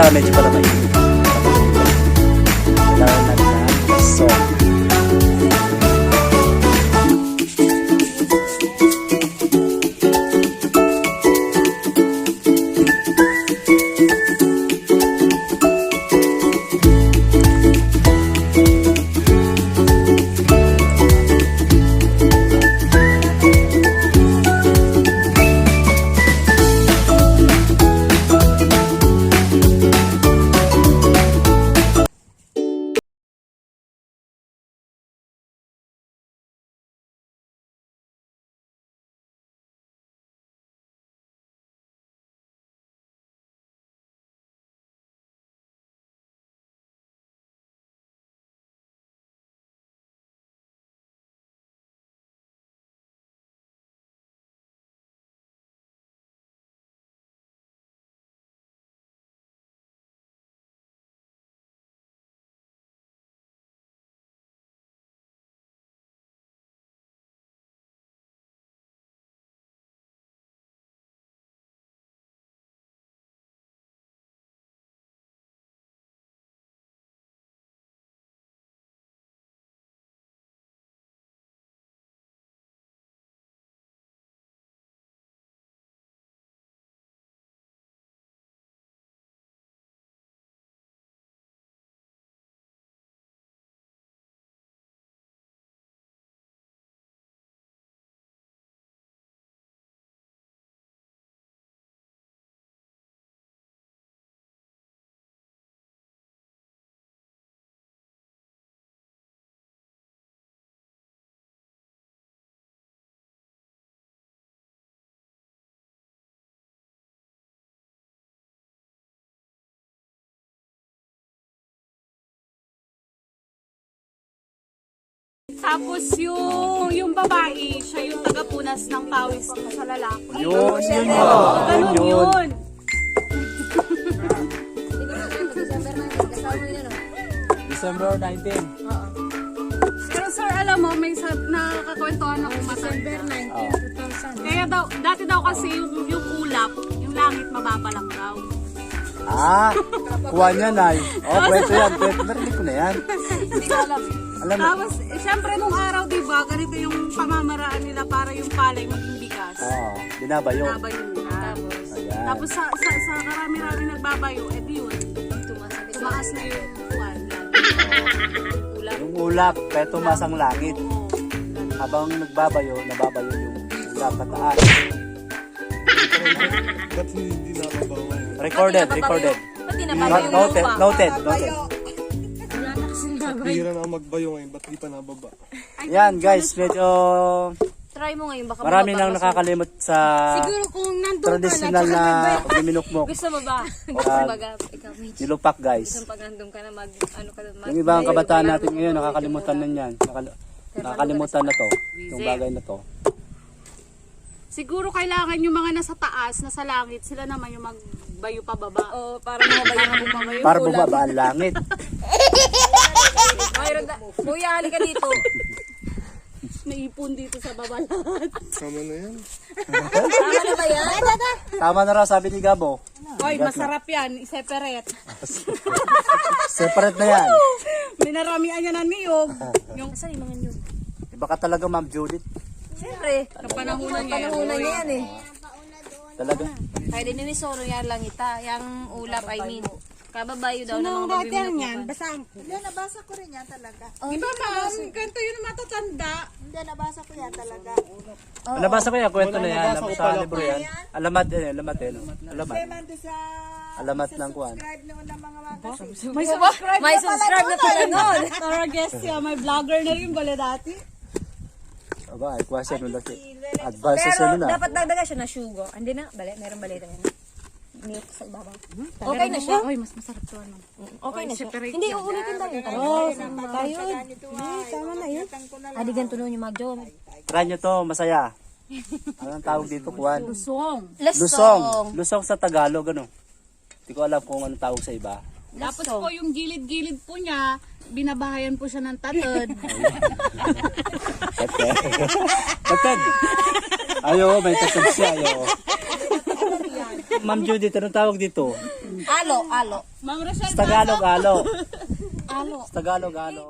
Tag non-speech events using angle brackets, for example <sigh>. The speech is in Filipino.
Kailangan medyo pala mainit. Kailangan natin na salt. Tapos yung yung babae, siya yung tagapunas ng pawis sa lalaki. Yun, yun, yun. Oo, Yun, ganun yun. yun. December 19. Pero sir, alam mo, may sab nakakakwentuhan ako matanda. Oh. Kaya daw, dati daw kasi yung, yung ulap, yung langit mababa lang daw. Ah, kuha niya na. Oh, kwento yan. Kwento. Narinig ko na yan. <laughs> Hindi ko alam. Alam mo. Tapos, eh, syempre nung araw, di ba, ganito yung pamamaraan nila para yung palay maging bigas. Oo, binabayo. Nabayo nila. Ayan. Tapos sa, sa, sa karami-rami nagbabayo, eh di yun, tumaas na yung kuwan. Ulap. Yung ulap, kaya tumas ang langit. Oo. Habang nagbabayo, nababayo yung ulap pataas. Ba't hindi nakabawa yun? Recorded, recorded. Pati na Not- Noted, noted, noted. Pira na magbayo ngayon, ba't di pa nababa? Yan guys, medyo Try mo ngayon, baka marami nang ka. nakakalimot sa Siguro kung nandun traditional na pagminukmok. Gusto mo ba? Gusto mo ba, ikaw, Mitch? Nilupak guys. Gusto mo pag nandun ka na mag, ano ka na, mag, Yung ibang kabataan natin ngayon, nakakalimutan na yan. Nakal- nakakalimutan na to. Yung bagay na to. Siguro kailangan yung mga nasa taas, nasa langit, sila naman yung magbayo pababa. Oo, para mabayo na bumaba yung Para bumaba ang langit. <laughs> Mayroon na, kuya, halika dito. Naipon dito sa baba lahat. Tama na yan. Tama na ba yan? Tama na raw, sabi ni Gabo. Hoy, masarap yan, i-separate. <laughs> Separate na yan. Minaramihan niya ng niyog. <laughs> Yung Saan yung mga nyug? Baka talaga Ma'am Judith. Siyempre. kapanahunan niya yan. Panahunan niya yan eh. Talaga. Kaya din ni Soro yan lang ita. Yung ulap, I mean. Kababayo daw ng mga Dati yan, babimunukupan. basta Hindi, nabasa ko rin yan talaga. Di ba ma'am, ganito yun ang matatanda. Hindi, nabasa ko yan talaga. Nabasa ko yan, kwento na yan. Alam sa libro yan. Alamat eh, alamat eh. Alamat. Alamat ng kuan. subscribe noon ng mga magazine. May subscribe May subscribe na pala nun. <laughs> Tara guest siya, may vlogger na rin bala dati. Aba, ay question mo laki. Advice sa Pero na. dapat dagdagan siya na sugo. Hindi na, bali, meron bali yan. Milk sa ibabaw. Okay na siya? Hoy, mas masarap to ano. Okay na siya. Hindi, uulitin tayo. Oo, tayo. Tama na yun. Adi ganito nun yung magjo. Try nyo to, masaya. <laughs> Anong tawag dito, kuan? Song. Lusong. Lusong sa Tagalog, ano? Hindi ko alam kung anong tawag sa iba. Tapos po yung gilid-gilid po niya, binabahayan po siya ng tatod. <laughs> <laughs> Tatad. Ayo, may tasag siya, ayo. Ma'am Judy, anong tawag dito? Alo, alo. Ma'am Rochelle, Sa Tagalog, alo. Alo. Sa Tagalog, alo.